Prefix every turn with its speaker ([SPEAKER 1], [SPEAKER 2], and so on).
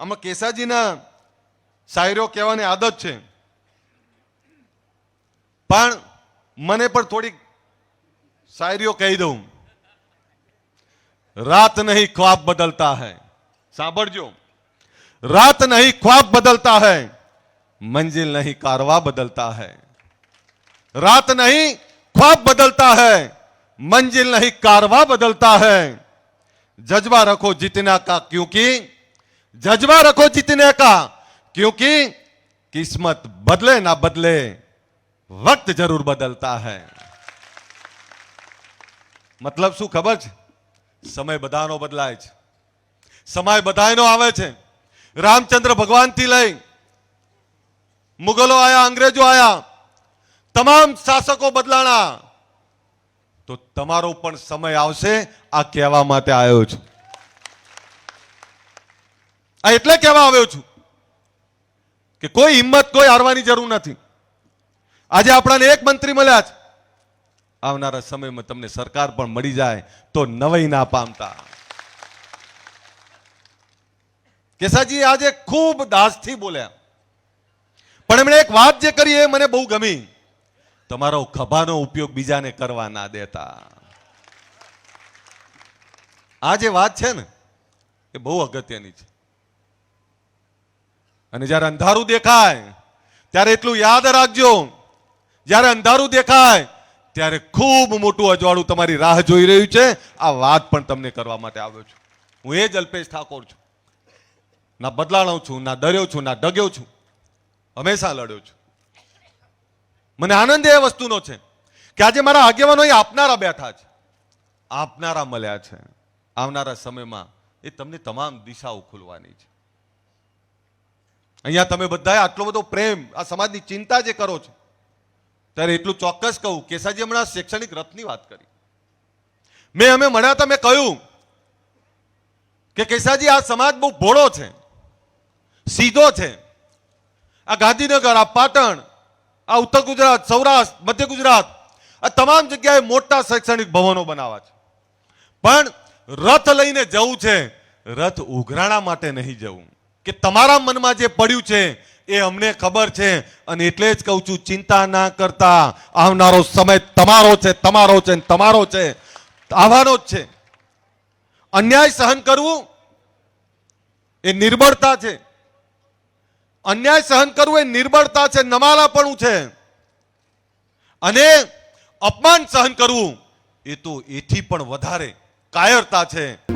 [SPEAKER 1] આમાં કેસાજીના શાયરીઓ કહેવાની આદત છે પણ મને પણ થોડીક શાયરીઓ કહી દઉં રાત નહીં ખ્વાબ બદલતા है સાંભળજો रात नहीं ख्वाब बदलता है मंजिल नहीं कारवा बदलता है रात नहीं ख्वाब बदलता है मंजिल नहीं कारवा बदलता है जज्बा रखो जीतने का क्योंकि जज्बा रखो जीतने का क्योंकि किस्मत बदले ना बदले वक्त जरूर बदलता है મતલબ શું ખબર છે સમય બધાનો બદલાય છે સમય બધાનો આવે છે રામચંદ્ર ભગવાનથી લઈ મુગલો આયા અંગ્રેજો આયા તમામ શાસકો બદલાણા તો તમારો પણ સમય આવશે આ કહેવા માટે આવ્યો છું આ એટલે કહેવા આવ્યો છું કે કોઈ હિંમત કોઈ હારવાની જરૂર નથી. આજે આપણાને એક મંત્રી મળ્યા છે. આવનારા સમયમાં તમને સરકાર પણ મળી જાય તો નવાઈ ના પામતા. કેસાજી આજે ખૂબ દાસથી બોલ્યા. પણ એમણે એક વાત જે કરી એ મને બહુ ગમી. તમારો ખભાનો ઉપયોગ બીજાને કરવા ના દેતા. આ જે વાત છે ને, એ બહુ અગત્યની છે. અને જ્યારે અંધારું દેખાય, ત્યારે એટલું યાદ રાખજો. જ્યારે અંધારું દેખાય, ત્યારે ખૂબ મોટું અજવાળું તમારી રાહ જોઈ રહ્યું છે. આ વાત પણ તમને કરવા માટે આવ્યો છું. હું એ જ અલ્પેશ ઠાકોર છું. ના બદલાણો છું, ના ડર્યો છું, ના ડગ્યો છું. હંમેશા લડ્યો છું. મને આનંદ એ વસ્તુનો છે કે આજે મારા આગેવાનો એ આપનારા બેઠા છે. આપનારા મળ્યા છે. આવનારા સમયમાં એ તમને તમામ દિશાઓ ખુલવાની છે. અહીંયા તમે બધાએ આટલો બધો પ્રેમ, આ સમાજની ચિંતા જે કરો છો, ત્યારે એટલું ચોક્કસ કહું, કેસાજી હમણાં શૈક્ષણિક રથની વાત કરી. મેં અમે મળ્યા હતા, મેં કહ્યું કે કેસાજી, આ સમાજ બહુ ભોળો છે, સીધો છે. આ ગાંધીનગર, આ પાટણ, આ ઉત્તર ગુજરાત, સૌરાષ્ટ્ર, મધ્ય ગુજરાત, આ તમામ જગ્યાએ મોટા શૈક્ષણિક ભવનો બનાવવા છે. પણ રથ લઈને જવું છે, રથ ઉઘરાણા માટે નહીં જવું. કે તમારા મનમાં જે પડ્યું છે, એ અમને ખબર છે. અને એટલે જ કહું છું, ચિંતા ના કરતા. આવનારો સમય તમારો છે તમારો છે તમારો છે. આવવાનો જ છે. અન્યાય સહન કરવું એ નિર્બળતા છે. અન્યાય સહન કરવું એ નિર્બળતા છે, નમાલાપણું છે. અને અપમાન સહન કરવું એ તો એથી પણ વધારે કાયરતા છે.